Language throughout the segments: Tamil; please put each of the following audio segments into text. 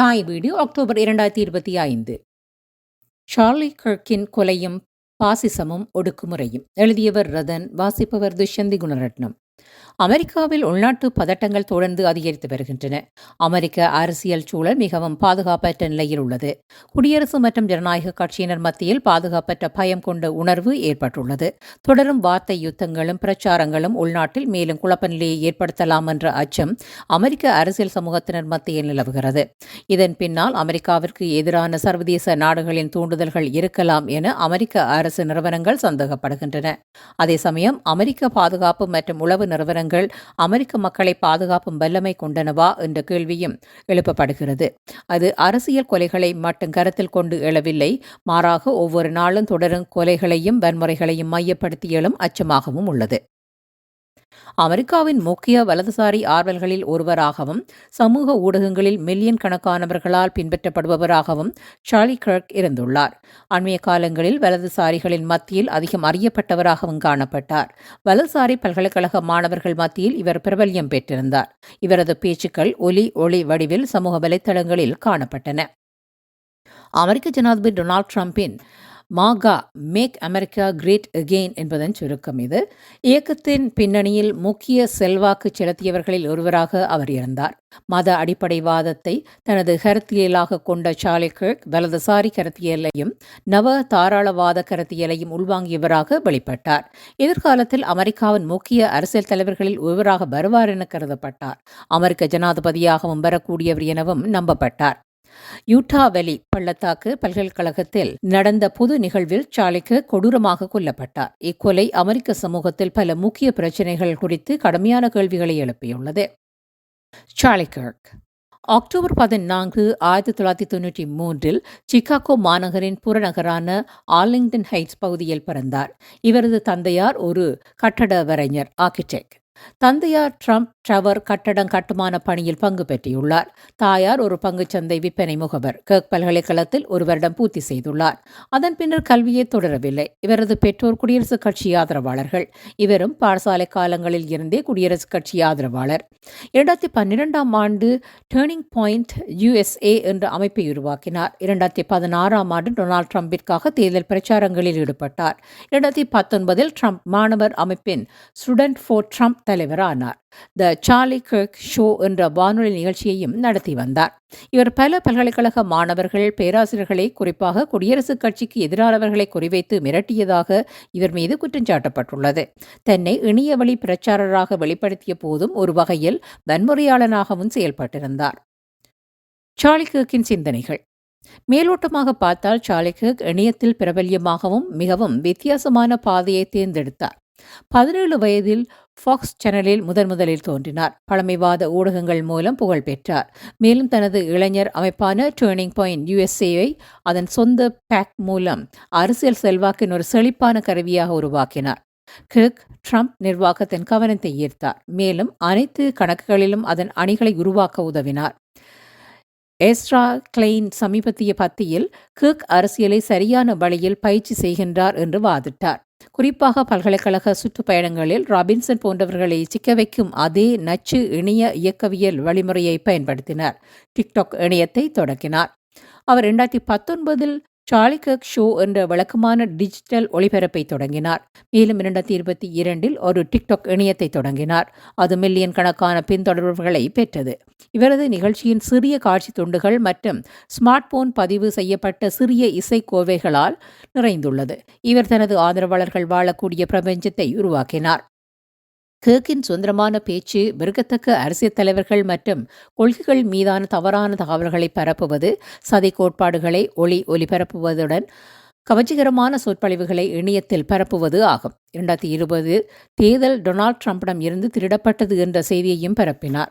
தாய் வீடு அக்டோபர் இரண்டாயிரத்தி இருபத்தி ஐந்து. ஷார்லி கர்க்கின் கொலையும் பாசிசமும் ஒடுக்குமுறையும். எழுதியவர் ரதன் வாசிப்பவர் துஷ்யந்தி குணரட்னம். அமெரிக்காவில் உள்நாட்டு பதட்டங்கள் தொடர்ந்து அதிகரித்து வருகின்றன. அமெரிக்க அரசியல் சூழல் மிகவும் பாதுகாப்பற்ற நிலையில் உள்ளது. குடியரசு மற்றும் ஜனநாயக கட்சியினர் மத்தியில் பாதுகாப்பற்ற பயம் கொண்ட உணர்வு ஏற்பட்டுள்ளது. தொடரும் வார்த்தை யுத்தங்களும் பிரச்சாரங்களும் உள்நாட்டில் மேலும் குழப்ப நிலையை ஏற்படுத்தலாம் என்ற அச்சம் அமெரிக்க அரசியல் சமூகத்தினர் மத்தியில் நிலவுகிறது. இதன் பின்னால் அமெரிக்காவிற்கு எதிரான சர்வதேச நாடுகளின் தூண்டுதல்கள் இருக்கலாம் என அமெரிக்க அரசு நிறுவனங்கள் சந்தேகப்படுகின்றன. அதே சமயம் அமெரிக்க பாதுகாப்பு மற்றும் உளவு நிறுவனங்கள் அமெரிக்க மக்களை பாதுகாப்பும் வல்லமை கொண்டனவா என்ற கேள்வியும் எழுப்பப்படுகிறது. அது அரசியல் கொலைகளை மட்டும் கருத்தில் கொண்டு எழவில்லை. மாறாக ஒவ்வொரு நாளும் தொடரும் கொலைகளையும் வன்முறைகளையும் மையப்படுத்தி எழும் அச்சமாகவும் உள்ளது. அமெரிக்காவின் முக்கிய வலதுசாரி ஆர்வல்களில் ஒருவராகவும் சமூக ஊடகங்களில் மில்லியன் கணக்கானவர்களால் பின்பற்றப்படுபவராகவும் சார்லி கர்க் இருந்துள்ளார். அண்மைய காலங்களில் வலதுசாரிகளின் மத்தியில் அதிகம் அறியப்பட்டவராகவும் காணப்பட்டார். வலதுசாரி பல்கலைக்கழக மாணவர்கள் மத்தியில் இவர் பிரபல்யம் பெற்றிருந்தார். இவரது பேச்சுக்கள் ஒலி ஒளி வடிவில் சமூக வலைத்தளங்களில் காணப்பட்டன. அமெரிக்க ஜனாதிபதி Donald ட்ரம்பின் MAGA make America great again என்பதன் சுருக்கம் இது. இயக்கத்தின் பின்னணியில் முக்கிய செல்வாக்கு செலுத்தியவர்களில் ஒருவராக அவர் இருந்தார். மத அடிப்படைவாதத்தை தனது கருத்தியலாக கொண்ட சார்லி கிர்க் வலதுசாரி கருத்தியலையும் நவ தாராளவாத கருத்தியலையும் உள்வாங்கியவராக வெளிப்பட்டார். எதிர்காலத்தில் அமெரிக்காவின் முக்கிய அரசியல் தலைவர்களில் ஒருவராக வருவார் என கருதப்பட்டார். அமெரிக்க ஜனாதிபதியாகவும் வரக்கூடியவர் எனவும் நம்பப்பட்டார். யூட்டா வெலி பள்ளத்தாக்கு பல்கலைக்கழகத்தில் நடந்த பொது நிகழ்வில் சாலைக்கு கொடூரமாக கொல்லப்பட்டார். இக்கொலை அமெரிக்க சமூகத்தில் பல முக்கிய பிரச்சினைகள் குறித்து கடுமையான கேள்விகளை எழுப்பியுள்ளது. சார்லி அக்டோபர் பதினான்கு ஆயிரத்தி தொள்ளாயிரத்தி தொண்ணூற்றி மூன்றில் சிகாகோ மாநகரின் புறநகரான ஆர்லிங்டன் ஹைட்ஸ் பகுதியில் பிறந்தார். இவரது தந்தையார் ஒரு கட்டட வரைஞர் ஆர்கிடெக்ட் தந்தையார் ட்ரம்ப் டவர் கட்டடம் கட்டுமான பணியில் பங்கு பெற்றியுள்ளார். தாயார் ஒரு பங்குச்சந்தை விற்பனை முகவர். கேக் பல்கலைக்கழகத்தில் ஒரு வருடம் பூர்த்தி செய்துள்ளார். அதன் பின்னர் கல்வியை தொடரவில்லை. இவரது பெற்றோர் குடியரசுக் கட்சி ஆதரவாளர்கள். இவரும் பாடசாலை காலங்களில் இருந்தே குடியரசுக் கட்சி ஆதரவாளர். இரண்டாயிரத்தி பன்னிரெண்டாம் ஆண்டு டேர்னிங் பாயிண்ட் யுஎஸ்ஏ என்ற அமைப்பை உருவாக்கினார். இரண்டாயிரத்தி பதினாறாம் ஆண்டு டொனால்ட் ட்ரம்பிற்காக தேர்தல் பிரச்சாரங்களில் ஈடுபட்டார். இரண்டாயிரத்தி பத்தொன்பதில் ட்ரம்ப் மாணவர் அமைப்பின் ஸ்டூடெண்ட் ஃபார் ட்ரம்ப் தலைவரானார். த சார்லி கிர்க் ஷோ என்ற வானொலி நிகழ்ச்சியையும் நடத்தி வந்தார். இவர் பல பல்கலைக்கழக மாணவர்கள் பேராசிரியர்களை குறிப்பாக குடியரசுக் கட்சிக்கு எதிரானவர்களை குறிவைத்து மிரட்டியதாக இவர் மீது குற்றஞ்சாட்டப்பட்டுள்ளது தன்னை இணைய வழி பிரச்சாரராக வெளிப்படுத்திய போதும் ஒரு வகையில் வன்முறையாளனாகவும் செயல்பட்டிருந்தார். சார்லி கிர்க்கின் சிந்தனைகள். மேலோட்டமாக பார்த்தால் சாலிகக் இணையத்தில் பிரபல்யமாகவும் மிகவும் வித்தியாசமான பாதையை தேர்ந்தெடுத்தார். பதினேழு வயதில் ஃபாக்ஸ் சேனலில் முதன் முதலில் தோன்றினார். பழமைவாத ஊடகங்கள் மூலம் புகழ் பெற்றார். மேலும் தனது இளைஞர் அமைப்பான டேர்னிங் பாயிண்ட் யுஎஸ்ஏவை அதன் சொந்த பேக் மூலம் அரசியல் செல்வாக்கின் ஒரு செழிப்பான கருவியாக உருவாக்கினார். கிர்க் ட்ரம்ப் நிர்வாகத்தின் கவனத்தை ஈர்த்தார். மேலும் அனைத்து கணக்குகளிலும் அதன் அணிகளை உருவாக்க உதவினார். எஸ்ரா கிளைன் சமீபத்திய பத்தியில் கிர்க் அரசியலை சரியான வழியில் பயிற்சி செய்கின்றார் என்று வாதிட்டார். குறிப்பாக பல்கலைக்கழக சுற்றுப்பயணங்களில் ராபின்சன் போன்றவர்களை சிக்க வைக்கும் அதே நச்சு இணைய இயக்கவியல் வழிமுறையை பயன்படுத்தினார். டிக்டாக் இணையத்தை தொடக்கினார். அவர் இரண்டாயிரத்தி பத்தொன்பதில் சார்லி கர்க் ஷோ என்ற வழக்கமான டிஜிட்டல் ஒளிபரப்பை தொடங்கினார். மேலும் இரண்டாயிரத்தி இருபத்தி இரண்டில் ஒரு டிக்டாக் இணையத்தை தொடங்கினார். அது மில்லியன் கணக்கான பின்தொடர்பவர்களை பெற்றது. இவரது நிகழ்ச்சியின் சிறிய காட்சி துண்டுகள் மற்றும் ஸ்மார்ட் போன் பதிவு செய்யப்பட்ட சிறிய இசை கோவைகளால் நிறைந்துள்ளது. இவர் தனது ஆதரவாளர்கள் வாழக்கூடிய பிரபஞ்சத்தை உருவாக்கினார். கேக்கின் சுதந்திரமான பேச்சு விருகத்தக்க அரசியல் தலைவர்கள் மற்றும் கொள்கைகள் மீதான தவறான தகவல்களை பரப்புவது சதி கோட்பாடுகளை ஒளி ஒலிபரப்புவதுடன் கவர்ச்சிகரமான சொற்பொழிவுகளை இணையத்தில் பரப்புவது ஆகும். இரண்டாயிரத்தி இருபது தேர்தல் டொனால்ட் ட்ரம்பிடம் இருந்து திருடப்பட்டது என்ற செய்தியையும் பரப்பினார்.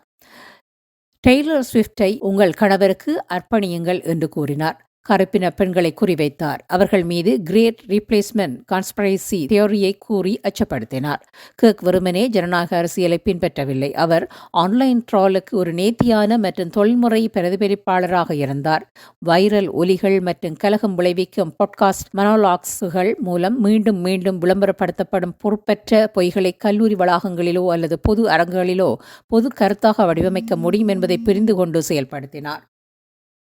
டெய்லர் ஸ்விஃப்டை உங்கள் கணவருக்கு அர்ப்பணியுங்கள் என்று கூறினார். கருப்பின பெண்களை குறிவைத்தார். அவர்கள் மீது கிரேட் ரீப்ளேஸ்மெண்ட் கான்ஸ்பரசி தியோரியை கூறி அச்சப்படுத்தினார். கிர்க் வெறுமனே ஜனநாயக அரசியலை பின்பற்றவில்லை. அவர் ஆன்லைன் ட்ராலுக்கு ஒரு நேர்த்தியான மற்றும் தொழில்முறை பிரதிபலிப்பாளராக இருந்தார். வைரல் ஒலிகள் மற்றும் கலகம் விளைவிக்கும் பாட்காஸ்ட் மனோலாக்ஸுகள் மூலம் மீண்டும் மீண்டும் விளம்பரப்படுத்தப்படும் பொறுப்பற்ற பொய்களை கல்லூரி வளாகங்களிலோ அல்லது பொது அரங்குகளிலோ பொது கருத்தாக வடிவமைக்க முடியும் என்பதை புரிந்து கொண்டு செயல்படுத்தினார்.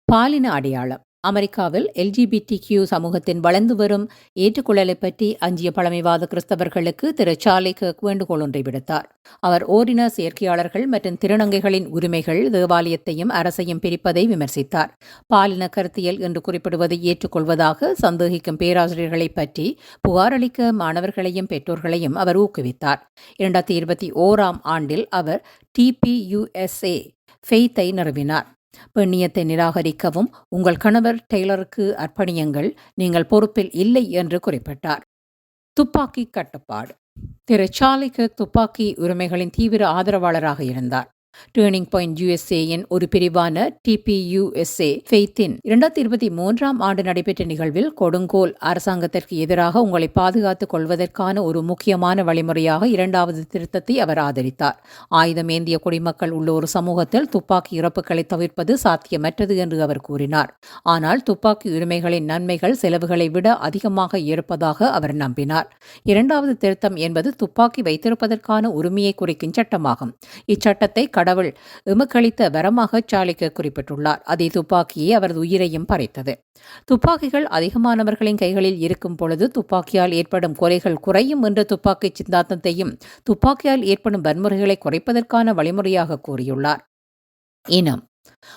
பாலின அடையாளம். அமெரிக்காவில் எல்ஜிபிடி கியூ சமூகத்தின் வளர்ந்து வரும் ஏற்றுக்கொள்ளலை பற்றி அஞ்சிய பழமைவாத கிறிஸ்தவர்களுக்கு திரு சார்லி கர்க் வேண்டுகோள் ஒன்றை விடுத்தார். அவர் ஓரின செயற்கையாளர்கள் மற்றும் திருநங்கைகளின் உரிமைகள் தேவாலயத்தையும் அரசையும் பிரிப்பதை விமர்சித்தார். பாலின கருத்தியல் என்று குறிப்பிடுவதை ஏற்றுக்கொள்வதாக சந்தேகிக்கும் பேராசிரியர்களை பற்றி புகாரளிக்க மாணவர்களையும் பெற்றோர்களையும் அவர் ஊக்குவித்தார். இரண்டாயிரத்தி இருபத்தி ஓராம் ஆண்டில் அவர் டிபியுஎஸ்ஏ ஃபெய்த்தை நிறுவினார். பெண்ணியத்தை நிராகரிக்கவும் உங்கள் கணவர் டெய்லருக்கு அர்ப்பணியுங்கள் நீங்கள் பொறுப்பில் இல்லை என்று குறிப்பிட்டார். துப்பாக்கி கட்டுப்பாடு. திரு சார்லிக்கு துப்பாக்கி உரிமைகளின் தீவிர ஆதரவாளராக இருந்தார். டேர்னிங் பாயிண்ட் யுஎஸ்ஏயின் ஒரு பிரிவான டிபியுஎஸ்ஏ ஃபெய்த்தின் இரண்டாயிரத்தி இருபத்தி மூன்றாம் ஆண்டு நடைபெற்ற நிகழ்வில் கொடுங்கோல் அரசாங்கத்திற்கு எதிராக உங்களை பாதுகாத்துக் கொள்வதற்கான ஒரு முக்கியமான வழிமுறையாக இரண்டாவது திருத்தத்தை அவர் ஆதரித்தார். ஆயுதம் ஏந்திய குடிமக்கள் உள்ள ஒரு சமூகத்தில் துப்பாக்கி இறப்புகளை தவிர்ப்பது சாத்தியமற்றது என்று அவர் கூறினார். ஆனால் துப்பாக்கி உரிமைகளின் நன்மைகள் செலவுகளை விட அதிகமாக இருப்பதாக அவர் நம்பினார். இரண்டாவது திருத்தம் என்பது துப்பாக்கி வைத்திருப்பதற்கான உரிமையை குறிக்கும் சட்டமாகும். இச்சட்டத்தை கடவுள் எமக்களித்த வரமாக சாலிக்க குறிப்பிட்டுள்ளார். அதே துப்பாக்கியே அவரது உயிரையும் பறைத்தது. துப்பாக்கிகள் அதிகமானவர்களின் கைகளில் இருக்கும் பொழுது துப்பாக்கியால் ஏற்படும் கொலைகள் குறையும் என்ற துப்பாக்கி சிந்தாந்தத்தையும் துப்பாக்கியால் ஏற்படும் வன்முறைகளை குறைப்பதற்கான வழிமுறையாக கூறியுள்ளார். இனம்.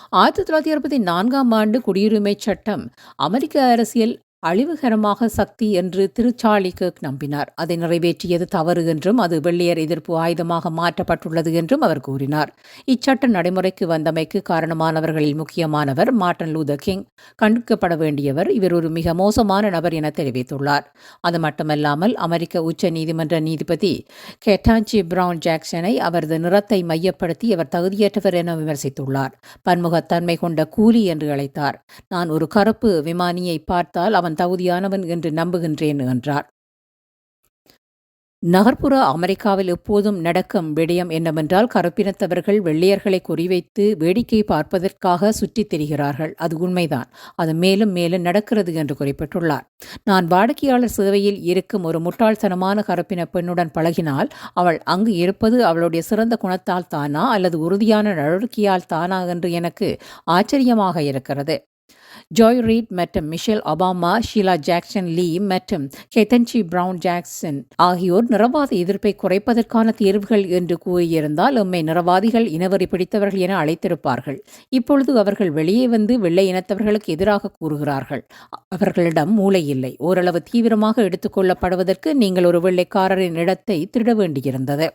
ஆயிரத்தி தொள்ளாயிரத்தி அறுபத்தி நான்காம் ஆண்டு குடியுரிமை சட்டம் அமெரிக்க அரசியல் அழிவுகரமாக சக்தி என்று திருச்சாளி கேக் நம்பினார். அதை நிறைவேற்றியது தவறு என்றும் அது வெள்ளையர் எதிர்ப்பு ஆயுதமாக மாற்றப்பட்டுள்ளது என்றும் அவர் கூறினார். இச்சட்ட நடைமுறைக்கு வந்தமைக்கு காரணமானவர்களில் முக்கியமானவர் மார்டன் லூதர் கிங். கண்டிக்கப்பட வேண்டியவர் இவர் ஒரு மிக மோசமான நபர் என தெரிவித்துள்ளார். அது மட்டுமல்லாமல் அமெரிக்க உச்ச நீதிமன்ற நீதிபதி கெட்டாஞ்சி பிரவுன் ஜாக்சனை அவரது நிறத்தை மையப்படுத்தி அவர் தகுதியற்றவர் என விமர்சித்துள்ளார். பன்முகத்தன்மை கொண்ட கூலி என்று அழைத்தார். நான் ஒரு கருப்பு விமானியை பார்த்தால் அவன் தகுதியானவன் என்று நம்புகின்றேன் என்றார். நகர்ப்புற அமெரிக்காவில் எப்போதும் நடக்கும் விடயம் என்னவென்றால் கருப்பினத்தவர்கள் வெள்ளையர்களை குறிவைத்து வேடிக்கை பார்ப்பதற்காக சுற்றித் திரிகிறார்கள். அது உண்மைதான். அது மேலும் மேலும் நடக்கிறது என்று குறிப்பிட்டுள்ளார். நான் வாடிக்கையாளர் சேவையில் இருக்கும் ஒரு முட்டாள்தனமான கருப்பின பெண்ணுடன் பழகினால் அவள் அங்கு இருப்பது அவளுடைய சிறந்த குணத்தால் தானா அல்லது உறுதியான நடவடிக்கையால் தானா என்று எனக்கு ஆச்சரியமாக இருக்கிறது. ஜாய் ரீட் மற்றும் Michelle Obama Sheila Jackson Lee மற்றும் கெத்தன்சி பிரவுன் ஜாக்சன் ஆகியோர் நிறவாத எதிர்ப்பை குறைப்பதற்கான தேர்வுகள் என்று கூறியிருந்தால் எம்மை நிறவாதிகள் இனவரி பிடித்தவர்கள் என அழைத்திருப்பார்கள். இப்பொழுது அவர்கள் வெளியே வந்து வெள்ளை இனத்தவர்களுக்கு எதிராக கூறுகிறார்கள். அவர்களிடம் மூளை இல்லை. ஓரளவு தீவிரமாக எடுத்துக்கொள்ளப்படுவதற்கு நீங்கள் ஒரு வெள்ளைக்காரரின் இடத்தை திருட வேண்டியிருந்தது.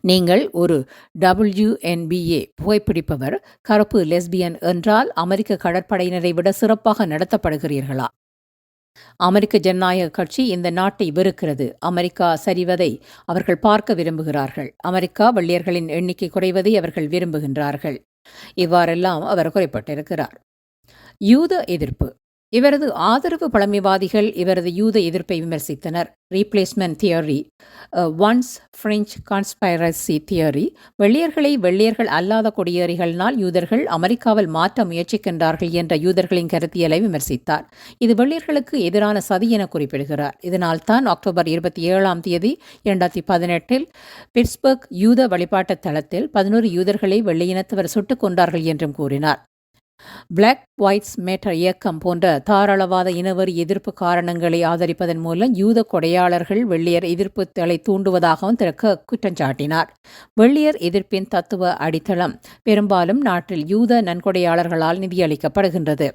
நீங்கள் ஒரு டபிள்யூஎன்பிஏ புகைப்பிடிப்பவர் கருப்பு லெஸ்பியன் என்றால் அமெரிக்க கடற்படையினரை விட சிறப்பாக நடத்தப்படுகிறீர்களா? அமெரிக்க ஜனநாயக கட்சி இந்த நாட்டை வெறுக்கிறது. அமெரிக்கா சரிவதை அவர்கள் பார்க்க விரும்புகிறார்கள். அமெரிக்கா வள்ளியர்களின் எண்ணிக்கை குறைவதை அவர்கள் விரும்புகின்றார்கள். இவ்வாறெல்லாம் அவர் குறைப்பட்டிருக்கிறார். யூத எதிர்ப்பு. இவரது ஆதரவு பழமைவாதிகள் இவரது யூத எதிர்ப்பை விமர்சித்தனர். Replacement theory once French conspiracy theory வெள்ளையர்களை வெள்ளையர்கள் அல்லாத குடியேறிகளினால் யூதர்கள் அமெரிக்காவில் மாற்ற முயற்சிக்கின்றார்கள் என்ற யூதர்களின் கருத்தியலை விமர்சித்தார். இது வெள்ளையர்களுக்கு எதிரான சதி என குறிப்பிடுகிறார். இதனால் தான் அக்டோபர் இருபத்தி ஏழாம் தேதி இரண்டாயிரத்தி பதினெட்டில் பிட்ஸ்பர்க் யூத வழிபாட்டு தளத்தில் பதினோரு யூதர்களை வெள்ளையினத்தவர் சுட்டுக் கொண்டார்கள் என்றும் கூறினார். பிளாக் ஒயிட்ஸ் மேட்டர் இயக்கம் போன்ற தாராளவாத இனவரி எதிர்ப்பு காரணங்களை ஆதரிப்பதன் மூலம் யூத கொடையாளர்கள் வெள்ளியர் எதிர்ப்புகளை தூண்டுவதாகவும் திரு குற்றம் சாட்டினார். வெள்ளியர் எதிர்ப்பின் தத்துவ அடித்தளம் பெரும்பாலும் நாட்டில் யூத நன்கொடையாளர்களால் நிதியளிக்கப்படுகின்றது.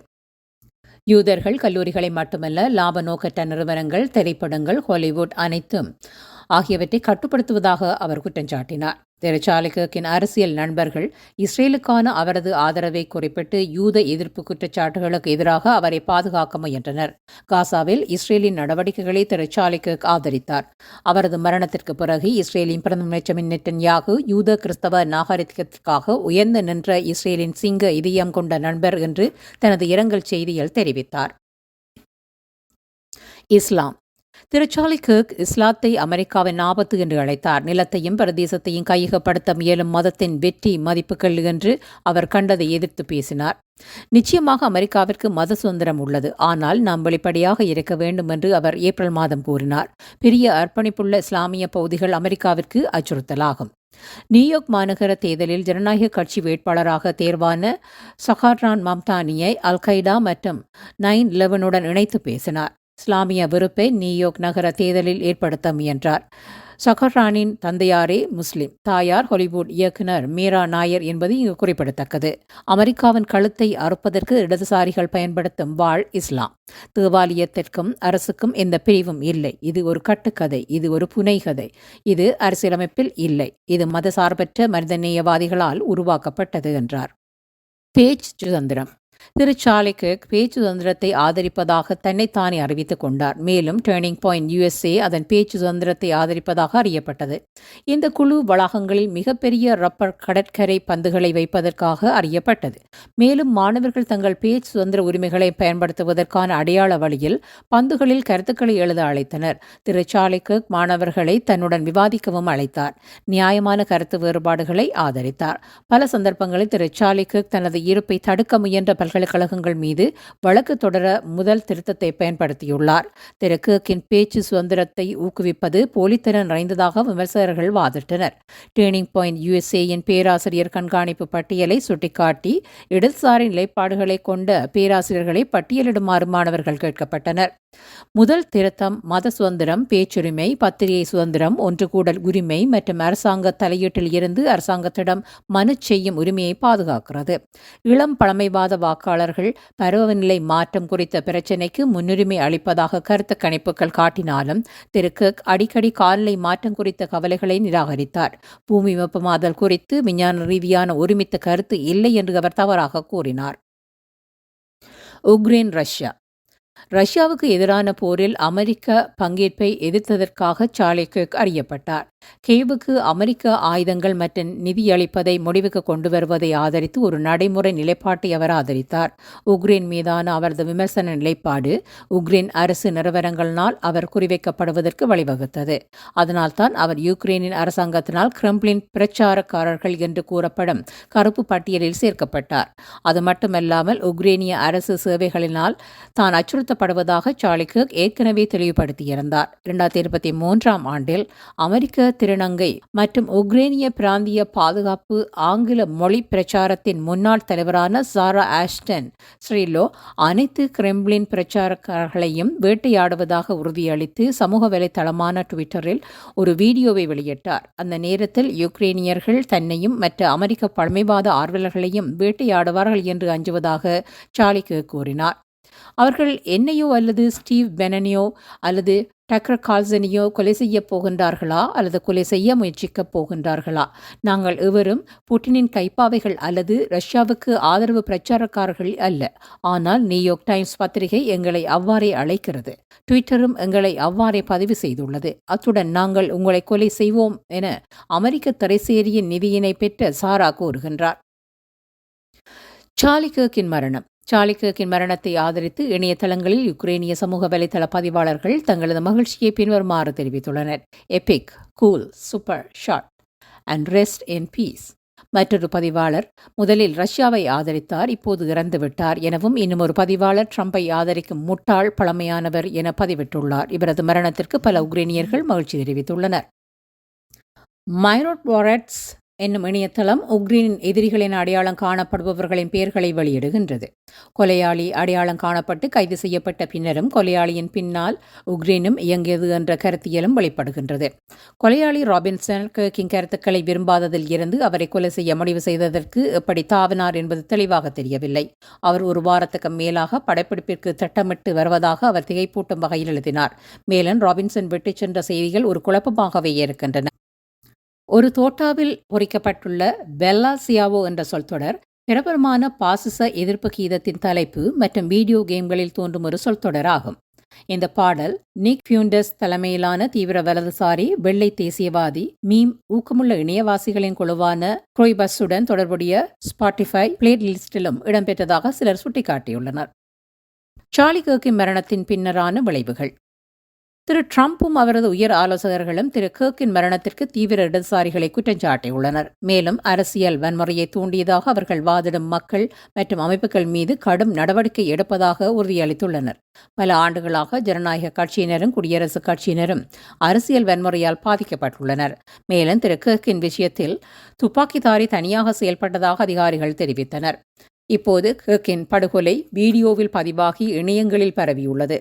யூதர்கள் கல்லூரிகளை மட்டுமல்ல லாப நோக்கற்ற நிறுவனங்கள் திரைப்படங்கள் ஹாலிவுட் அனைத்தும் ஆகியவற்றை கட்டுப்படுத்துவதாக அவர் குற்றம் சாட்டினார். திரு அரசியல் நண்பர்கள் இஸ்ரேலுக்கான அவரது ஆதரவை குறிப்பிட்டு யூத எதிர்ப்பு குற்றச்சாட்டுகளுக்கு எதிராக அவரை பாதுகாக்க முயன்றனர். காசாவில் இஸ்ரேலின் நடவடிக்கைகளை திரு ஆதரித்தார். அவரது மரணத்திற்கு பிறகு இஸ்ரேலின் பிரதமர் நெட்டன்யாகு யூத கிறிஸ்தவ நாகரிகத்திற்காக உயர்ந்து நின்ற இஸ்ரேலின் சிங்க இதயம் கொண்ட நண்பர் என்று தனது இரங்கல் செய்தியில் தெரிவித்தார். இஸ்லாம். திருச்சாலி கிர்க் இஸ்லாத்தை அமெரிக்காவின் ஆபத்து என்று அழைத்தார். நிலத்தையும் பிரதேசத்தையும் கையகப்படுத்த முயலும் மதத்தின் வெற்றி மதிப்புகள் என்று அவர் கண்டதை எதிர்த்து பேசினார். நிச்சயமாக அமெரிக்காவிற்கு மத சுதந்திரம் உள்ளது. ஆனால் நாம் வெளிப்படையாக இருக்க வேண்டும் என்று அவர் ஏப்ரல் மாதம் கூறினார். பெரிய அர்ப்பணிப்புள்ள இஸ்லாமிய பகுதிகள் அமெரிக்காவிற்கு அச்சுறுத்தலாகும். நியூயார்க் மாநகர தேர்தலில் ஜனநாயக கட்சி வேட்பாளராக தேர்வான சஹார்ரான் மம்தானியை அல் கைடா மற்றும் நைன் லெவனுடன் இணைத்து பேசினார். இஸ்லாமிய வெறுப்பை நியூயார்க் நகர தேர்தலில் ஏற்படுத்த முயன்றார். சஹர்ரானின் தந்தையாரே முஸ்லிம். தாயார் ஹாலிவுட் இயக்குனர் மீரா நாயர் என்பது இங்கு குறிப்பிடத்தக்கது. அமெரிக்காவின் கழுத்தை அறுப்பதற்கு இடதுசாரிகள் பயன்படுத்தும் வாழ் இஸ்லாம். தேவாலயத்திற்கும் அரசுக்கும் எந்த பிரிவும் இல்லை. இது ஒரு கட்டுக்கதை. இது ஒரு புனைகதை. இது அரசியலமைப்பில் இல்லை. இது மதசார்பற்ற மனிதநேயவாதிகளால் உருவாக்கப்பட்டது என்றார். பேச்சு சுதந்திரம். திருச்சாலைக்கு பேச்சு சுதந்திரத்தை ஆதரிப்பதாக தன்னைத்தானே அறிவித்துக் கொண்டார். மேலும் டேர்னிங் பாயிண்ட் யுஎஸ்ஏ அதன் பேச்சு சுதந்திரத்தை ஆதரிப்பதாக அறியப்பட்டது. இந்த குழு வளாகங்களில் மிகப்பெரிய ரப்பர் கடற்கரை பந்துகளை வைப்பதற்காக அறியப்பட்டது. மேலும் மாணவர்கள் தங்கள் பேச்சு சுதந்திர உரிமைகளை பயன்படுத்துவதற்கான அடையாள வழியில் பந்துகளில் கருத்துக்களை எழுத அழைத்தனர். திருச்சாலைக்கு மாணவர்களை தன்னுடன் விவாதிக்கவும் அழைத்தார். நியாயமான கருத்து வேறுபாடுகளை ஆதரித்தார். பல சந்தர்ப்பங்களில் திருச்சாலைக்கு தனது இருப்பை தடுக்க முயன்ற பல்கலைக்கழகங்கள் மீது வழக்கு தொடர முதல் திருத்தத்தை பயன்படுத்தியுள்ளார். திரு கிர்கின் பேச்சு சுதந்திரத்தை ஊக்குவிப்பது போலித்தனம் நிறைந்ததாக விமர்சகர்கள் வாதிட்டனர். டேர்னிங் பாயிண்ட் யுஎஸ்ஏயின் பேராசிரியர் கண்காணிப்பு பட்டியலை சுட்டிக்காட்டி இடதுசாரி நிலைப்பாடுகளை கொண்ட பேராசிரியர்களை பட்டியலிடுமாறு மாணவர்கள் கேட்கப்பட்டனர். முதல் திருத்தம் மத சுதந்திரம் பேச்சுரிமை பத்திரிகை சுதந்திரம் ஒன்று கூடல் உரிமை மற்றும் அரசாங்க தலையீட்டில் இருந்து அரசாங்கத்திடம் மனு செய்யும் உரிமையை பாதுகாக்கிறது. இளம் பழமைவாத வாக்காளர்கள் பருவநிலை மாற்றம் குறித்த பிரச்சினைக்கு முன்னுரிமை அளிப்பதாக கருத்து கணிப்புகள் காட்டினாலும் திரு. கக் அடிக்கடி காலநிலை மாற்றம் குறித்த கவலைகளை நிராகரித்தார். பூமி வெப்பமாதல் குறித்து விஞ்ஞான ரீதியான ஒருமித்த கருத்து இல்லை என்று அவர் தவறாக கூறினார். உக்ரைன் ரஷ்யா ரஷ்யாவுக்கு எதிரான போரில் அமெரிக்க பங்கேற்பை எதிர்த்ததற்காக சார்லி கிர்க் அறியப்பட்டார் கேவுக்கு அமெரிக்க ஆயுதங்கள் மற்றும் நிதியளிப்பதை முடிவுக்கு கொண்டு வருவதை ஆதரித்து ஒரு நடைமுறை நிலைப்பாட்டை அவர் ஆதரித்தார். உக்ரைன் மீதான அவரது விமர்சன நிலைப்பாடு உக்ரைன் அரசு நிறுவனங்களினால் அவர் குறிவைக்கப்படுவதற்கு வழிவகுத்தது. அதனால்தான் அவர் யுக்ரைனின் அரசாங்கத்தினால் கிரெம்ளின் பிரச்சாரக்காரர்கள் என்று கூறப்படும் கருப்பு பட்டியலில் சேர்க்கப்பட்டார். அது மட்டுமல்லாமல் உக்ரேனிய அரசு சேவைகளினால் தான் அச்சுறுத்த சார்லி கிர்க் ஏற்கனவே தெளிவுபடுத்தியிருந்தார். இரண்டாயிரத்தி இருபத்தி மூன்றாம் ஆண்டில் அமெரிக்க திருநங்கை மற்றும் உக்ரேனிய பிராந்திய பாதுகாப்பு ஆங்கில மொழி பிரச்சாரத்தின் முன்னாள் தலைவரான சாரா ஆஷ்டன் ஸ்ரீலோ அனைத்து கிரெம்ளின் பிரச்சாரக்காரர்களையும் வேட்டையாடுவதாக உறுதியளித்து சமூக வலைதளமான ட்விட்டரில் ஒரு வீடியோவை வெளியிட்டார். அந்த நேரத்தில் யுக்ரேனியர்கள் தன்னையும் மற்ற அமெரிக்க பழமைவாத ஆர்வலர்களையும் வேட்டையாடுவார்கள் என்று அஞ்சுவதாக சாலிக்கு கூறினார். அவர்கள் என்னையோ அல்லது ஸ்டீவ் பெனனியோ அல்லது டக்ரர் கால்சனியோ கொலை செய்ய போகின்றார்களா அல்லது கொலை செய்ய முயற்சிக்கப் போகின்றார்களா? நாங்கள் எவரும் புட்டினின் கைப்பாவைகள் அல்லது ரஷ்யாவுக்கு ஆதரவு பிரச்சாரக்காரர்கள் அல்ல. ஆனால் நியூயார்க் டைம்ஸ் பத்திரிகை எங்களை அவ்வாறே அழைக்கிறது. ட்விட்டரும் எங்களை அவ்வாறே பதிவு செய்துள்ளது. அத்துடன் நாங்கள் உங்களை கொலை செய்வோம் என அமெரிக்க திரைசேரியின் நிதியினை பெற்ற சாரா கூறுகின்றார். சார்லி கிர்கின் மரணம். சாலிகர்கின் மரணத்தை ஆதரித்து இணையதளங்களில் யுக்ரேனிய சமூக வலைதள பதிவாளர்கள் தங்களது மகிழ்ச்சியை பின்வருமாறு தெரிவித்துள்ளனர். Epic cool super shot and rest in peace மற்றொரு பதிவாளர் முதலில் ரஷ்யாவை ஆதரித்தார் இப்போது இறந்துவிட்டார் எனவும் இன்னும் ஒரு பதிவாளர் ட்ரம்பை ஆதரிக்கும் முட்டாள் பழமையானவர் என பதிவிட்டுள்ளார். இவரது மரணத்திற்கு பல உக்ரேனியர்கள் மகிழ்ச்சி தெரிவித்துள்ளனர். மைரோட் வாரட்ஸ் என்னும் இணையதளம் உக்ரைனின் எதிரிகளின் அடையாளம் காணப்படுபவர்களின் பெயர்களை வெளியிடுகின்றது. கொலையாளி அடையாளம் காணப்பட்டு கைது செய்யப்பட்ட பின்னரும் கொலையாளியின் பின்னால் உக்ரைனும் இயங்கியது என்ற கருத்தியலும் வெளிப்படுகின்றது. கொலையாளி ராபின்சன் கேக்கிங் கருத்துக்களை விரும்பாததில் இருந்து அவரை கொலை செய்ய முடிவு செய்ததற்கு எப்படி தாவினார் என்பது தெளிவாக தெரியவில்லை. அவர் ஒரு வாரத்துக்கு மேலாக படப்பிடிப்பிற்கு திட்டமிட்டு வருவதாக அவர் திகைப்பூட்டும் வகையில் எழுதினார். மேலும் ராபின்சன் விட்டுச் சென்ற செய்திகள் ஒரு குழப்பமாகவே இருக்கின்றன. ஒரு தோட்டாவில் பொறிக்கப்பட்டுள்ள பெல்லா சியாவோ என்ற சொல் பிரபலமான பாசிச எதிர்ப்பு கீதத்தின் தலைப்பு மற்றும் வீடியோ கேம்களில் தோன்றும் ஒரு சொல் இந்த பாடல் நிக் பியூண்டஸ் தலைமையிலான தீவிர வலதுசாரி வெள்ளை தேசியவாதி மீம் ஊக்கமுள்ள இணையவாசிகளின் குழுவான குரோய்பஸுடன் தொடர்புடைய ஸ்பாட்டிஃபை பிளேட் லிஸ்டிலும் இடம்பெற்றதாக சிலர் சுட்டிக்காட்டியுள்ளனர். சார்லி கர்க்கின் மரணத்தின் பின்னரான விளைவுகள். திரு ட்ரம்ப்பும் அவரது உயர் ஆலோசகர்களும் திரு கேக்கின் மரணத்திற்கு தீவிர இடதுசாரிகளை குற்றம் சாட்டியுள்ளனர். மேலும் அரசியல் வன்முறையை தூண்டியதாக அவர்கள் வாதிடும் மக்கள் மற்றும் அமைப்புகள் மீது கடும் நடவடிக்கை எடுப்பதாக உறுதியளித்துள்ளனர். பல ஆண்டுகளாக ஜனநாயக கட்சியினரும் குடியரசுக் கட்சியினரும் அரசியல் வன்முறையால் பாதிக்கப்பட்டுள்ளனர். மேலும் திரு கேர்க்கின் விஷயத்தில் துப்பாக்கிதாரி தனியாக செயல்பட்டதாக அதிகாரிகள் தெரிவித்தனர். இப்போது கேக்கின் படுகொலை வீடியோவில் பதிவாகி இணையங்களில் பரவியுள்ளது.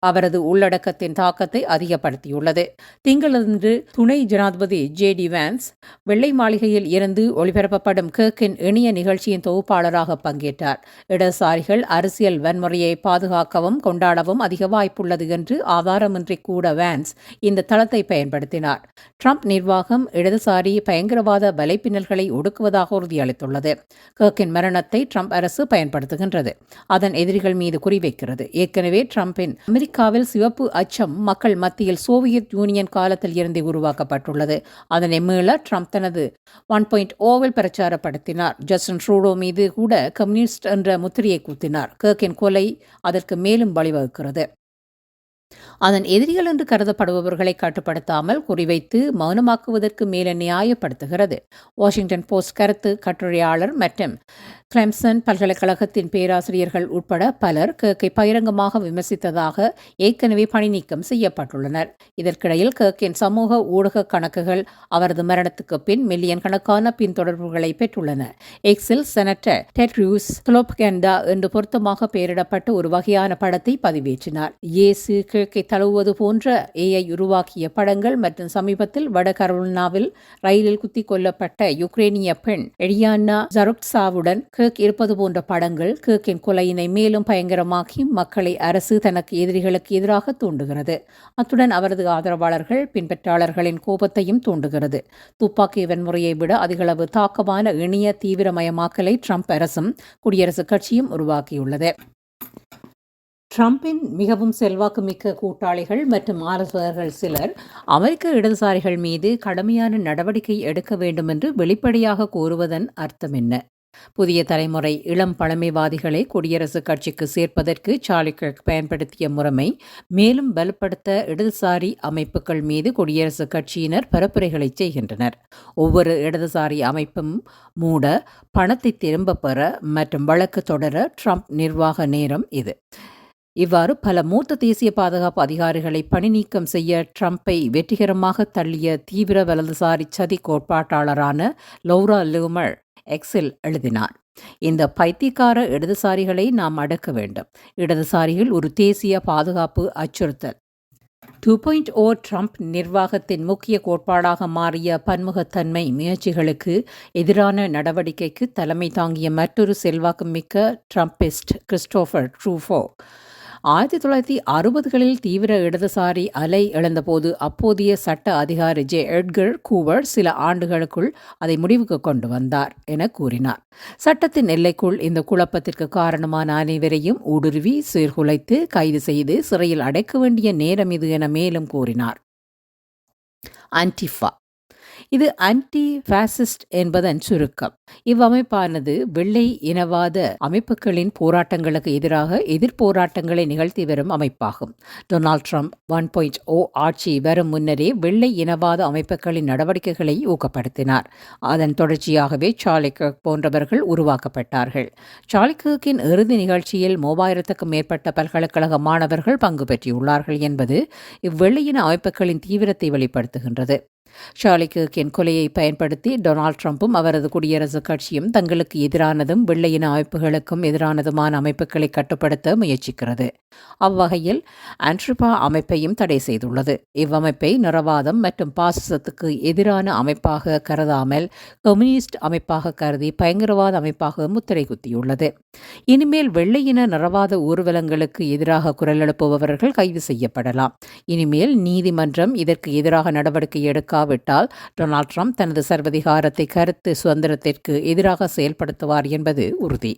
அவரது உள்ளடக்கத்தின் தாக்கத்தை அதிகப்படுத்தியுள்ளது. திங்களன்று துணை ஜனாதிபதி ஜே டி வேன்ஸ் வெள்ளை மாளிகையில் இருந்து ஒளிபரப்பப்படும் கேக்கின் இணைய நிகழ்ச்சியின் தொகுப்பாளராக பங்கேற்றார். இடதுசாரிகள் அரசியல் வன்முறையை பாதுகாக்கவும் கொண்டாடவும் அதிக வாய்ப்புள்ளது என்று ஆதாரமின்றி கூட வேன்ஸ் இந்த தளத்தை பயன்படுத்தினார். ட்ரம்ப் நிர்வாகம் இடதுசாரி பயங்கரவாத வலைப்பின்னல்களை ஒடுக்குவதாக உறுதியளித்துள்ளது. கேக்கின் மரணத்தை ட்ரம்ப் அரசு பயன்படுத்துகின்றது. அதன் எதிரிகள் மீது குறிவைக்கிறது. ஏற்கனவே ட்ரம்பின் அமெரிக்காவில் சிவப்பு அச்சம் மக்கள் மத்தியில் சோவியத் யூனியன் காலத்தில் இருந்தே உருவாக்கப்பட்டுள்ளது. அதனை மீள ட்ரம்ப் தனது ஒன் பாயிண்ட் ஓவில் பிரச்சாரப்படுத்தினார். ஜஸ்டின் ட்ரூடோ மீது கூட கம்யூனிஸ்ட் என்ற முத்திரையை கூத்தினார். கர்க்கின் கொலை அதற்கு மேலும் வழிவகுக்கிறது. அதன் எதிரிகள் என்று கருதப்படுபவர்களை கட்டுப்படுத்தாமல் குறிவைத்து மௌனமாக்குவதற்கு மேலே நியாயப்படுத்துகிறது. வாஷிங்டன் போஸ்ட் கருத்து கட்டுரையாளர் மற்றும் கிளம்சன் பல்கலைக்கழகத்தின் பேராசிரியர்கள் உட்பட பலர் கேக்கை பகிரங்கமாக விமர்சித்ததாக ஏற்கனவே பணி நீக்கம் செய்யப்பட்டுள்ளனர். இதற்கிடையில் கேக்கின் சமூக ஊடக கணக்குகள் அவரது மரணத்துக்கு பின் மில்லியன் கணக்கான பின்தொடர்புகளை பெற்றுள்ளன. எக்ஸில் செனட்டர் டெட்ரியூஸ் குளோப்கெண்டா என்று பொருத்தமாக பெயரிடப்பட்ட ஒரு வகையான படத்தை பதிவேற்றினார். இயேசு கிழக்கை தழுவுவது போன்ற ஏஐ உருவாக்கிய படங்கள் மற்றும் சமீபத்தில் வட கரோலினாவில் ரயிலில் குத்திக் கொல்லப்பட்ட யுக்ரேனிய பெண் எடியானா ஜருக்சாவுடன் கேக் இருப்பது போன்ற படங்கள் கேக்கின் கொலையினை மேலும் பயங்கரமாக்கி மக்களை அரசு தனக்கு எதிரிகளுக்கு எதிராக தூண்டுகிறது. அத்துடன் அவரது ஆதரவாளர்கள் பின்பற்றாளர்களின் கோபத்தையும் தூண்டுகிறது. துப்பாக்கி வன்முறையை விட அதிகளவு தாக்கமான இணைய தீவிரமயமாக்கலை ட்ரம்ப் அரசும் குடியரசுக் கட்சியும் உருவாக்கியுள்ளது. ட்ரம்பின் மிகவும் செல்வாக்குமிக்க கூட்டாளிகள் மற்றும் ஆலோசகர்கள் சிலர் அமெரிக்க இடதுசாரிகள் மீது கடுமையான நடவடிக்கை எடுக்க வேண்டும் என்று வெளிப்படையாக கூறுவதன் அர்த்தம் என்ன? புதிய தலைமுறை இளம் பழமைவாதிகளை குடியரசுக் கட்சிக்கு சேர்ப்பதற்கு சார்லி கிர்க் பயன்படுத்திய முறைமை மேலும் பலப்படுத்த இடதுசாரி அமைப்புகள் மீது குடியரசுக் கட்சியினர் பரப்புரைகளை செய்கின்றனர். ஒவ்வொரு இடதுசாரி அமைப்பும் மூட பணத்தை திரும்ப பெற மற்றும் வழக்கு தொடர ட்ரம்ப் நிர்வாக நேரம் இது. இவ்வாறு பல மூத்த தேசிய பாதுகாப்பு அதிகாரிகளை பணிநீக்கம் செய்ய ட்ரம்பை வெற்றிகரமாக தள்ளிய தீவிர வலதுசாரி சதி கோட்பாட்டாளரான லௌரா லூமர் எக்ஸில் எழுதினார். இந்த பைத்தியக்கார இடதுசாரிகளை நாம் அடக்க வேண்டும். இடதுசாரிகள் ஒரு தேசிய பாதுகாப்பு அச்சுறுத்தல். டூ பாயிண்ட் ஓ ட்ரம்ப் நிர்வாகத்தின் முக்கிய கோட்பாடாக மாறிய பன்முகத்தன்மை முயற்சிகளுக்கு எதிரான நடவடிக்கைக்கு தலைமை தாங்கிய மற்றொரு செல்வாக்குமிக்க ட்ரம்பிஸ்ட் கிறிஸ்டோஃபர் ட்ரூஃபோ ஆயிரத்தி தொள்ளாயிரத்தி அறுபதுகளில் தீவிர இடதுசாரி அலை எழுந்தபோது அப்போதைய சட்ட அதிகாரி ஜே எட்கர் கூவர் சில ஆண்டுகளுக்குள் அதை முடிவுக்கு கொண்டு வந்தார் என கூறினார். சட்டத்தின் எல்லைக்குள் இந்த குழப்பத்திற்கு காரணமான அனைவரையும் ஊடுருவி சீர்குலைத்து கைது செய்து சிறையில் அடைக்க வேண்டிய நேரம் இது என மேலும் கூறினார். அன்டிஃபா இது ஆன்டி ஃபேசிஸ்ட் என்பதன் சுருக்கம். இவ்வமைப்பானது வெள்ளை இனவாத அமைப்புகளின் போராட்டங்களுக்கு எதிராக எதிர்போராட்டங்களை நிகழ்த்தி வரும் அமைப்பாகும். Donald Trump one point O ஆட்சி வரும் முன்னரே வெள்ளை இனவாத அமைப்புகளின் நடவடிக்கைகளை ஊக்கப்படுத்தினார். அதன் தொடர்ச்சியாகவே சார்லிகர்க் போன்றவர்கள் உருவாக்கப்பட்டார்கள். சார்லிகர்க்கின் இறுதி நிகழ்ச்சியில் மூவாயிரத்துக்கும் மேற்பட்ட பல்கலைக்கழக மாணவர்கள் பங்கு பெற்றியுள்ளார்கள் என்பது இவ்வெள்ளையின அமைப்புகளின் தீவிரத்தை வெளிப்படுத்துகின்றது. ஷார்லி கிர்கின் கொலையை பயன்படுத்தி டொனால்ட் ட்ரம்ப்பும் அவரது குடியரசுக் கட்சியும் தங்களுக்கு எதிரானதும் வெள்ளையின அமைப்புகளுக்கும் எதிரானதுமான அமைப்புகளை கட்டுப்படுத்த முயற்சிக்கிறது. அவ்வகையில் ஆண்ட்ரிபா அமைப்பையும் தடை செய்துள்ளது. இவ்வமைப்பை நிறவாதம் மற்றும் பாசிசத்துக்கு எதிரான அமைப்பாக கருதாமல் கம்யூனிஸ்ட் அமைப்பாக கருதி பயங்கரவாத அமைப்பாக முத்திரை குத்தியுள்ளது. இனிமேல் வெள்ளையின நிறவாத ஊர்வலங்களுக்கு எதிராக குரல் எழுப்புபவர்கள் கைது செய்யப்படலாம். இனிமேல் நீதிமன்றம் இதற்கு எதிராக நடவடிக்கை எடுக்க எடுக்காவிட்டால் டொனால்ட் ட்ரம்ப் தனது சர்வதிகாரத்தை கருத்து சுதந்திரத்திற்கு எதிராக செயல்படுத்துவார் என்பது உறுதி.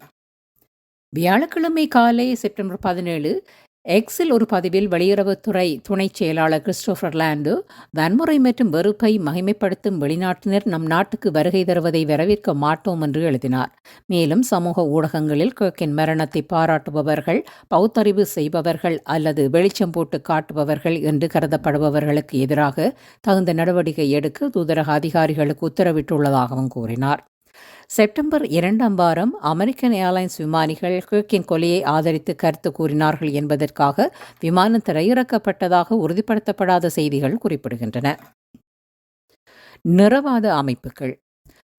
வியாழக்கிழமை காலை செப்டம்பர் பதினேழு எக்ஸில் ஒரு பதிவில் வெளியுறவுத்துறை துணைச் செயலாளர் கிறிஸ்டோபர் லாண்டு வன்முறை மற்றும் வெறுப்பை மகிமைப்படுத்தும் வெளிநாட்டினர் நம் நாட்டுக்கு வருகை தருவதை வரவேற்க மாட்டோம் என்று எழுதினார். மேலும் சமூக ஊடகங்களில் கிழக்கின் மரணத்தை பாராட்டுபவர்கள் பௌத்தறிவு செய்பவர்கள் அல்லது வெளிச்சம் போட்டு காட்டுபவர்கள் என்று கருதப்படுபவர்களுக்கு எதிராக தகுந்த நடவடிக்கை எடுக்க தூதரக அதிகாரிகளுக்கு உத்தரவிட்டுள்ளதாகவும் கூறினார். செப்டம்பர் இரண்டாம் வாரம் அமெரிக்கன் ஏர்லைன்ஸ் விமானிகள் கிழக்கின் கொலையை ஆதரித்து கருத்து கூறினார்கள் என்பதற்காக விமானம் தரையிறக்கப்பட்டதாக உறுதிப்படுத்தப்படாத செய்திகள் குறிப்பிடுகின்றன. நிறவாத அமைப்புகள்.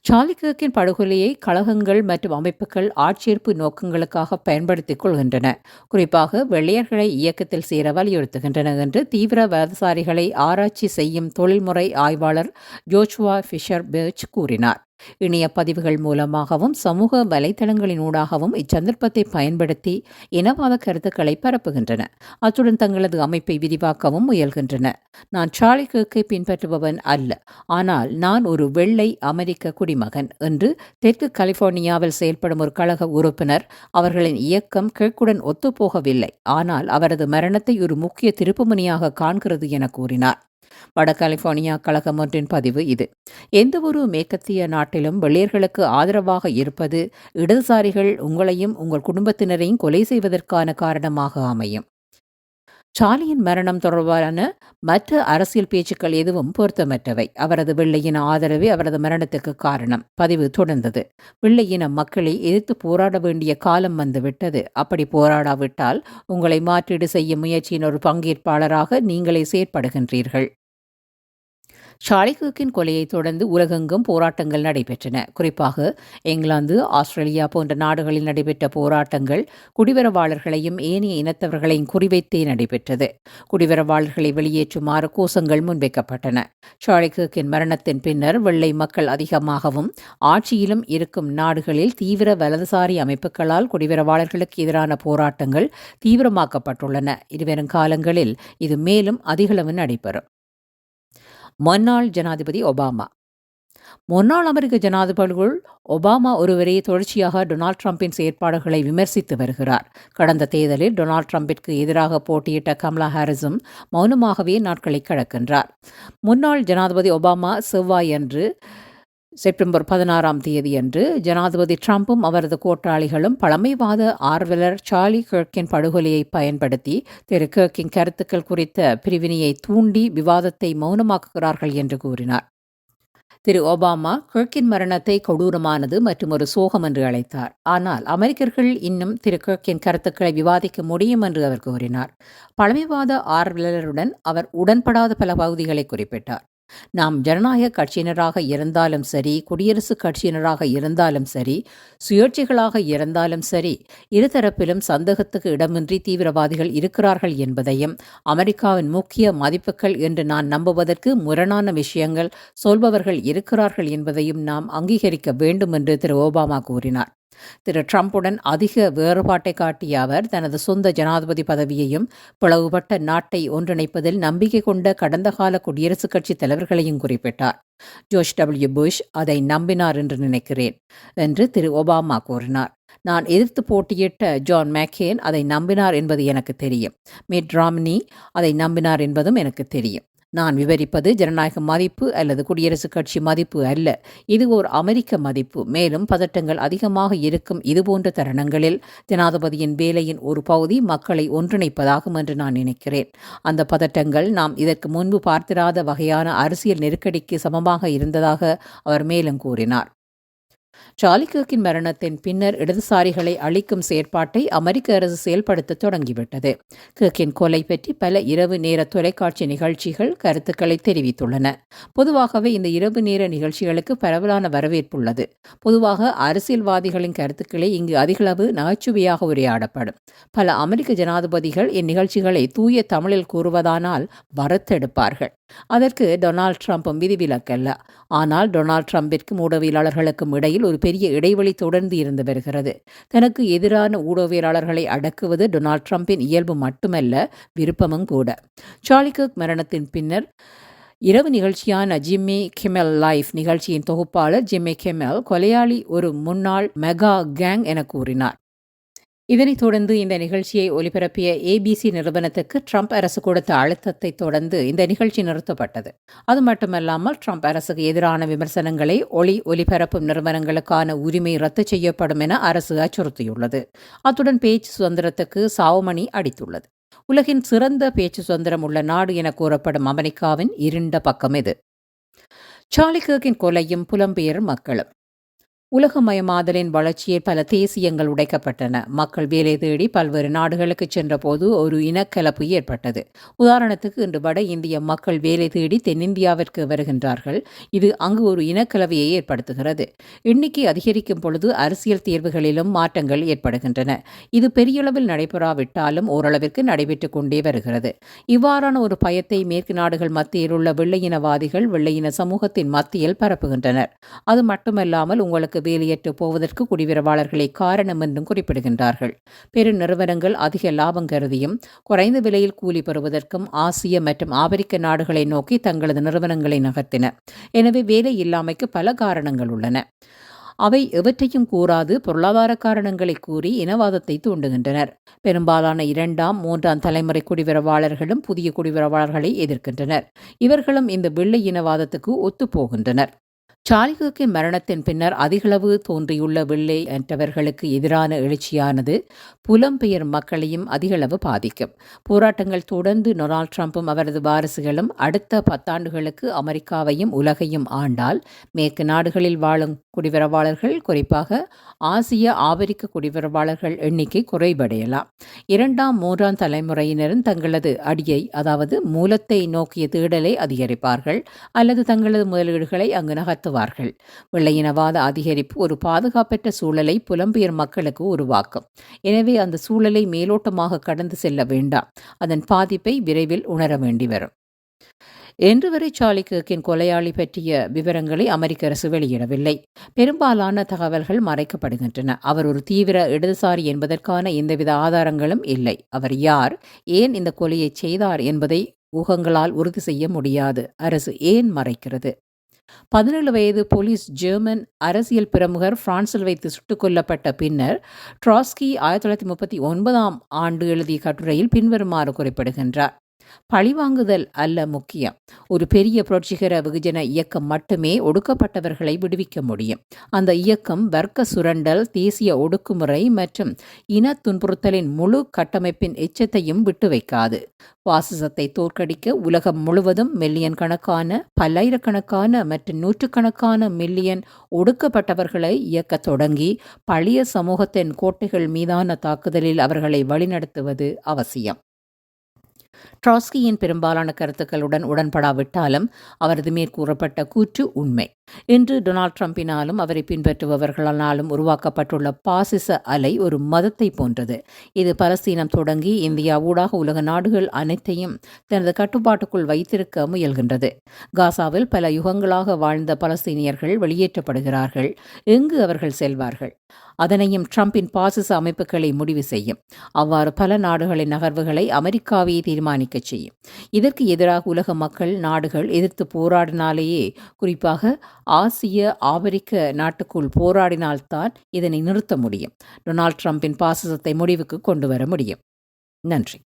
சார்லி கிர்க்கின் படுகொலையை கழகங்கள் மற்றும் அமைப்புகள் ஆட்சேர்ப்பு நோக்கங்களுக்காக பயன்படுத்திக் கொள்கின்றன. குறிப்பாக வெள்ளையர்களை இயக்கத்தில் சேர வலியுறுத்துகின்றன என்று தீவிர வலதுசாரிகளை ஆராய்ச்சி செய்யும் தொழில்முறை ஆய்வாளர் ஜோஷ்வா ஃபிஷர் பேர்ச் கூறினார். இணைய பதிவுகள் மூலமாகவும் சமூக வலைதளங்களினூடாகவும் இச்சந்தர்ப்பத்தை பயன்படுத்தி இனவாத கருத்துக்களை பரப்புகின்றன. அத்துடன் தங்களது அமைப்பை விரிவாக்கவும் முயல்கின்றன. நான் சார்லி கேக்கை பின்பற்றுபவன் அல்ல. ஆனால் நான் ஒரு வெள்ளை அமெரிக்க குடிமகன் என்று தெற்கு கலிபோர்னியாவில் செயல்படும் ஒரு கழக உறுப்பினர் அவர்களின் இயக்கம் கிழக்குடன் ஒத்துப்போகவில்லை. ஆனால் அவரது மரணத்தை ஒரு முக்கிய திருப்புமுனையாக காண்கிறது என கூறினார். வட கலிபோர்னியா கழகம் ஒன்றின் பதிவு இது. எந்தவொரு மேற்கத்திய நாட்டிலும் வெள்ளையர்களுக்கு ஆதரவாக இருப்பது இடதுசாரிகள் உங்களையும் உங்கள் குடும்பத்தினரையும் கொலை செய்வதற்கான காரணமாக அமையும். சாலியின் மரணம் தொடர்பான மற்ற அரசியல் பேச்சுக்கள் எதுவும் பொருத்தமற்றவை. அவரது வெள்ளையின ஆதரவே அவரது மரணத்துக்கு காரணம். பதிவு தொடர்ந்தது. வெள்ளையின மக்களை எதிர்த்து போராட வேண்டிய காலம் வந்துவிட்டது. அப்படி போராடாவிட்டால் உங்களை மாற்றீடு செய்யும் முயற்சியின் ஒரு பங்கேற்பாளராக நீங்களே செயற்படுகின்றீர்கள். ஷாலிகுக்கின் கொலையை தொடர்ந்து உலகெங்கும் போராட்டங்கள் நடைபெற்றன. குறிப்பாக இங்கிலாந்து ஆஸ்திரேலியா போன்ற நாடுகளில் நடைபெற்ற போராட்டங்கள் குடிவரவாளர்களையும் ஏனைய இனத்தவர்களையும் குறிவைத்தே நடைபெற்றது. குடிவரவாளர்களை வெளியேற்றுமாறு கோஷங்கள் முன்வைக்கப்பட்டன. ஷாலிகுக்கின் மரணத்தின் பின்னர் வெள்ளை மக்கள் அதிகமாகவும் ஆட்சியிலும் இருக்கும் நாடுகளில் தீவிர வலதுசாரி அமைப்புகளால் குடிவரவாளர்களுக்கு எதிரான போராட்டங்கள் தீவிரமாக்கப்பட்டுள்ளன. இருவரும் காலங்களில் இது மேலும் அதிகளவு நடைபெறும். முன்னாள் ஜனாதிபதி ஒபாமா. முன்னாள் அமெரிக்க ஜனாதிபதிகள் ஒபாமா ஒருவரே தொடர்ச்சியாக டொனால்ட் ட்ரம்பின் செயற்பாடுகளை விமர்சித்து வருகிறார். கடந்த தேர்தலில் டொனால்ட் ட்ரம்பிற்கு எதிராக போட்டியிட்ட கமலா ஹாரிஸும் மௌனமாகவே நாட்களை கடக்கின்றார். முன்னாள் ஜனாதிபதி ஒபாமா செவ்வாயன்று செப்டம்பர் பதினாறாம் தேதியன்று ஜனாதிபதி ட்ரம்பும் அவரது கூட்டாளிகளும் பழமைவாத ஆர்வலர் சார்லி கிழக்கின் படுகொலையை பயன்படுத்தி திரு கிழக்கின் கருத்துக்கள் குறித்த பிரிவினையை தூண்டி விவாதத்தை மௌனமாக்குகிறார்கள் என்று கூறினார். திரு ஒபாமா கிழக்கின் மரணத்தை கொடூரமானது மற்றும் ஒரு சோகம் என்று அழைத்தார். ஆனால் அமெரிக்கர்கள் இன்னும் திரு கிழக்கின் கருத்துக்களை விவாதிக்க முடியும் என்று அவர் கூறினார். பழமைவாத ஆர்வலருடன் அவர் உடன்படாத பல பகுதிகளை குறிப்பிட்டார். நாம் ஜனநாயக கட்சியினராக இருந்தாலும் சரி குடியரசுக் கட்சியினராக இருந்தாலும் சரி சுயேட்சைகளாக இருந்தாலும் சரி இருதரப்பிலும் சந்தேகத்துக்கு இடமின்றி தீவிரவாதிகள் இருக்கிறார்கள் என்பதையும் அமெரிக்காவின் முக்கிய மதிப்புகள் என்று நான் நம்புவதற்கு முரணான விஷயங்கள் சொல்பவர்கள் இருக்கிறார்கள் என்பதையும் நாம் அங்கீகரிக்க வேண்டும் என்று திரு ஒபாமா கூறினார். திரு ட்ரம்புடன் அதிக வேறுபாட்டை காட்டிய அவர் தனது சொந்த ஜனாதிபதி பதவியையும் பிளவுபட்ட நாட்டை ஒன்றிணைப்பதில் நம்பிக்கை கொண்ட கடந்த கால குடியரசுக் கட்சி தலைவர்களையும் குறிப்பிட்டார். ஜோர்ஜ் டபிள்யூ புஷ் அதை நம்பினார் என்று நினைக்கிறேன் என்று திரு ஒபாமா கூறினார். நான் எதிர்த்து போட்டியிட்ட ஜான் மேக்கேன் அதை நம்பினார் என்பது எனக்கு தெரியும். மிட் ராம்னி அதை நம்பினார் என்பதும் எனக்கு தெரியும். நான் விவரிப்பது ஜனநாயக மதிப்பு அல்லது குடியரசுக் கட்சி மதிப்பு அல்ல. இது ஓர் அமெரிக்க மதிப்பு. மேலும் பதட்டங்கள் அதிகமாக இருக்கும் இதுபோன்ற தருணங்களில் ஜனாதிபதியின் வேலையின் ஒரு பகுதி மக்களை ஒன்றிணைப்பதாகும் என்று நான் நினைக்கிறேன். அந்த பதட்டங்கள் நாம் இதற்கு முன்பு பார்த்திராத வகையான அரசியல் நெருக்கடிக்கு சமமாக இருந்ததாக அவர் மேலும் கூறினார். சார்லி கேக்கின் மரணத்தின் பின்னர் இடதுசாரிகளை அழிக்கும் செயற்பாட்டை அமெரிக்க அரசு செயல்படுத்த தொடங்கிவிட்டது. கிர்க்கின் கொலை பற்றி பல இரவு நேர தொலைக்காட்சி நிகழ்ச்சிகள் கருத்துக்களை தெரிவித்துள்ளன. பொதுவாகவே இந்த இரவு நேர நிகழ்ச்சிகளுக்கு பரவலான வரவேற்புள்ளது பொதுவாக அரசியல்வாதிகளின் கருத்துக்களை இங்கு அதிகளவு நகைச்சுவையாக உரையாடப்படும். பல அமெரிக்க ஜனாதிபதிகள் இந்நிகழ்ச்சிகளை தூய தமிழில் கூறுவதானால் வரத்தெடுப்பார்கள். அதற்கு டொனால்ட் ட்ரம்ப்பும் விதிவிலக்கல்ல. ஆனால் டொனால்ட் ட்ரம்பிற்கும் ஊடகவியலாளர்களுக்கும் இடையில் ஒரு பெரிய இடைவெளி தொடர்ந்து இருந்து வருகிறது. தனக்கு எதிரான ஊடகவியலாளர்களை அடக்குவது டொனால்ட் ட்ரம்பின் இயல்பு மட்டுமல்ல விருப்பமும் கூட. சார்லிகர்க் மரணத்தின் பின்னர் இரவு நிகழ்ச்சியான ஜிம்மி கிமெல் லைஃப் நிகழ்ச்சியின் தொகுப்பாளர் ஜிம்மி கிமெல் கொலையாளி ஒரு முன்னாள் மெகா கேங் என கூறினார். இதனைத் தொடர்ந்து இந்த நிகழ்ச்சியை ஒலிபரப்பிய ஏபிசி நிறுவனத்துக்கு ட்ரம்ப் அரசு கொடுத்த அழுத்தத்தை தொடர்ந்து இந்த நிகழ்ச்சி நிறுத்தப்பட்டது. அது மட்டுமல்லாமல் ட்ரம்ப் அரசுக்கு எதிரான விமர்சனங்களை ஒளி ஒலிபரப்பும் நிறுவனங்களுக்கான உரிமை ரத்து செய்யப்படும் என அரசு அச்சுறுத்தியுள்ளது. அத்துடன் பேச்சு சுதந்திரத்துக்கு சாவுமணி அடித்துள்ளது. உலகின் சிறந்த பேச்சு சுதந்திரம் உள்ள நாடு என கூறப்படும் அமெரிக்காவின் இருண்ட பக்கம் இது. சார்லி கொலையும் புலம்பெயர் மக்களும். உலகமயமாதலின் வளர்ச்சியில் பல தேசியங்கள் உடைக்கப்பட்டன. மக்கள் வேலை தேடி பல்வேறு நாடுகளுக்கு சென்றபோது ஒரு இனக்கலப்பு ஏற்பட்டது. உதாரணத்துக்கு இன்று வட இந்திய மக்கள் வேலை தேடி தென்னிந்தியாவிற்கு வருகின்றார்கள். இது அங்கு ஒரு இனக்கலவையை ஏற்படுத்துகிறது. எண்ணிக்கை அதிகரிக்கும் பொழுது அரசியல் தேர்வுகளிலும் மாற்றங்கள் ஏற்படுகின்றன. இது பெரியளவில் நடைபெறாவிட்டாலும் ஓரளவிற்கு நடைபெற்றுக் கொண்டே வருகிறது. இவ்வாறான ஒரு பயத்தை மேற்கு நாடுகள் மத்தியில் உள்ள வெள்ளையினவாதிகள் வெள்ளையின சமூகத்தின் மத்தியில் பரப்புகின்றனர். அது மட்டுமல்லாமல் உங்களுக்கு வேலையற்று போவதற்கு குடிவிரவாளர்களே காரணம் என்றும் குறிப்பிடுகின்றார்கள். பெருநிறுவனங்கள் அதிக லாபம் கருதியும் குறைந்த விலையில் கூலி பெறுவதற்கும் ஆசிய மற்றும் ஆப்பிரிக்க நாடுகளை நோக்கி தங்களது நிறுவனங்களை நகர்த்தின. எனவே வேலை இல்லாமைக்கு பல காரணங்கள் உள்ளன. அவை எவற்றையும் கூறாது பொருளாதார காரணங்களை கூறி இனவாதத்தை தூண்டுகின்றனர். பெரும்பாலான இரண்டாம் மூன்றாம் தலைமுறை குடிவிரவாளர்களும் புதிய குடிவிரவாளர்களை எதிர்க்கின்றனர். இவர்களும் இந்த வெள்ளை இனவாதத்துக்கு ஒத்துப்போகின்றனர். சாலிகுக்கு மரணத்தின் பின்னர் அதிகளவு தோன்றியுள்ள வெள்ளை என்றவர்களுக்கு எதிரான எழுச்சியானது புலம்பெயர் மக்களையும் அதிகளவு பாதிக்கும். போராட்டங்கள் தொடர்ந்து டொனால்ட் ட்ரம்ப்பும் அவரது வாரிசுகளும் அடுத்த பத்தாண்டுகளுக்கு அமெரிக்காவையும் உலகையும் ஆண்டால் மேற்கு நாடுகளில் வாழும் குடிவரவாளர்கள் குறிப்பாக ஆசிய ஆபிரிக்க குடிவரவாளர்கள் எண்ணிக்கை குறைபடையலாம் இரண்டாம் மூன்றாம் தலைமுறையினரும் தங்களது அடியை அதாவது மூலத்தை நோக்கிய தேடலை அதிகரிப்பார்கள். அல்லது தங்களது முதலீடுகளை அங்கு நகர்த்துவார்கள் வெள்ளையினவாத அதிகரிப்பு ஒரு பாதுகாப்பற்ற சூழலை புலம்பெயர் மக்களுக்கு உருவாக்கும். எனவே அந்த சூழலை மேலோட்டமாக கடந்து செல்ல வேண்டாம். அதன் பாதிப்பை விரைவில் உணர வேண்டி வரும். என்று வரை சார்லி கிர்கின் கொலையாளி பற்றிய விவரங்களை அமெரிக்க அரசு வெளியிடவில்லை. பெரும்பாலான தகவல்கள் மறைக்கப்படுகின்றன. அவர் ஒரு தீவிர இடதுசாரி என்பதற்கான எந்தவித ஆதாரங்களும் இல்லை. அவர் யார்? ஏன் இந்த கொலையை செய்தார் என்பதை ஊகங்களால் உறுதி செய்ய முடியாது. அரசு ஏன் மறைக்கிறது? பதினேழு வயது போலீஸ் ஜெர்மன் அரசியல் பிரமுகர் பிரான்சில் வைத்து சுட்டுக் கொல்லப்பட்ட பின்னர் ட்ராஸ்கி ஆயிரத்தி தொள்ளாயிரத்தி முப்பத்தி ஒன்பதாம் ஆண்டு எழுதிய கட்டுரையில் பின்வருமாறு குறிப்பிடுகின்றார். பழிவாங்குதல் அல்ல முக்கியம். ஒரு பெரிய புரட்சிகர வெகுஜன இயக்கம் மட்டுமே ஒடுக்கப்பட்டவர்களை விடுவிக்க முடியும். அந்த இயக்கம் வர்க்க சுரண்டல் தேசிய ஒடுக்குமுறை மற்றும் இன துன்புறுத்தலின் முழு கட்டமைப்பின் எச்சத்தையும் விட்டு வைக்காது. பாசிசத்தை தோற்கடிக்க உலகம் முழுவதும் மில்லியன் கணக்கான பல்லாயிரக்கணக்கான மற்றும் நூற்றுக்கணக்கான மில்லியன் ஒடுக்கப்பட்டவர்களை இயக்க தொடங்கி பழைய சமூகத்தின் கோட்டைகள் மீதான தாக்குதலில் அவர்களை வழிநடத்துவது அவசியம். ட்ராஸ்கியின் பெரும்பாலான கருத்துக்களுடன் உடன்படாவிட்டாலும் அவரது மேற்கூறப்பட்ட கூற்று உண்மை. இன்று டொனால்ட் ட்ரம்பினாலும் அவரை பின்பற்றுபவர்களாலும் உருவாக்கப்பட்டுள்ள பாசிச அலை ஒரு மதத்தை போன்றது. இது பலஸ்தீனம் தொடங்கி இந்தியா ஊடாக உலக நாடுகள் அனைத்தையும் தனது கட்டுப்பாட்டுக்குள் வைத்திருக்க முயல்கின்றது. காசாவில் பல யுகங்களாக வாழ்ந்த பலஸ்தீனியர்கள் வெளியேற்றப்படுகிறார்கள். எங்கு அவர்கள் செல்வார்கள்? அதனையும் ட்ரம்பின் பாசிச அமைப்புகளை முடிவு செய்யும். அவ்வாறு பல நாடுகளின் நகர்வுகளை அமெரிக்காவே தீர்மானிக்க செய்யும். இதற்கு எதிராக உலக மக்கள் நாடுகள் எதிர்த்து போராடினாலேயே குறிப்பாக ஆசிய ஆப்பிரிக்க நாட்டுக்குள் போராடினால்தான் இதனை நிறுத்த முடியும். டொனால்ட் ட்ரம்பின் பாசிசத்தை முடிவுக்கு கொண்டு வர முடியும். நன்றி.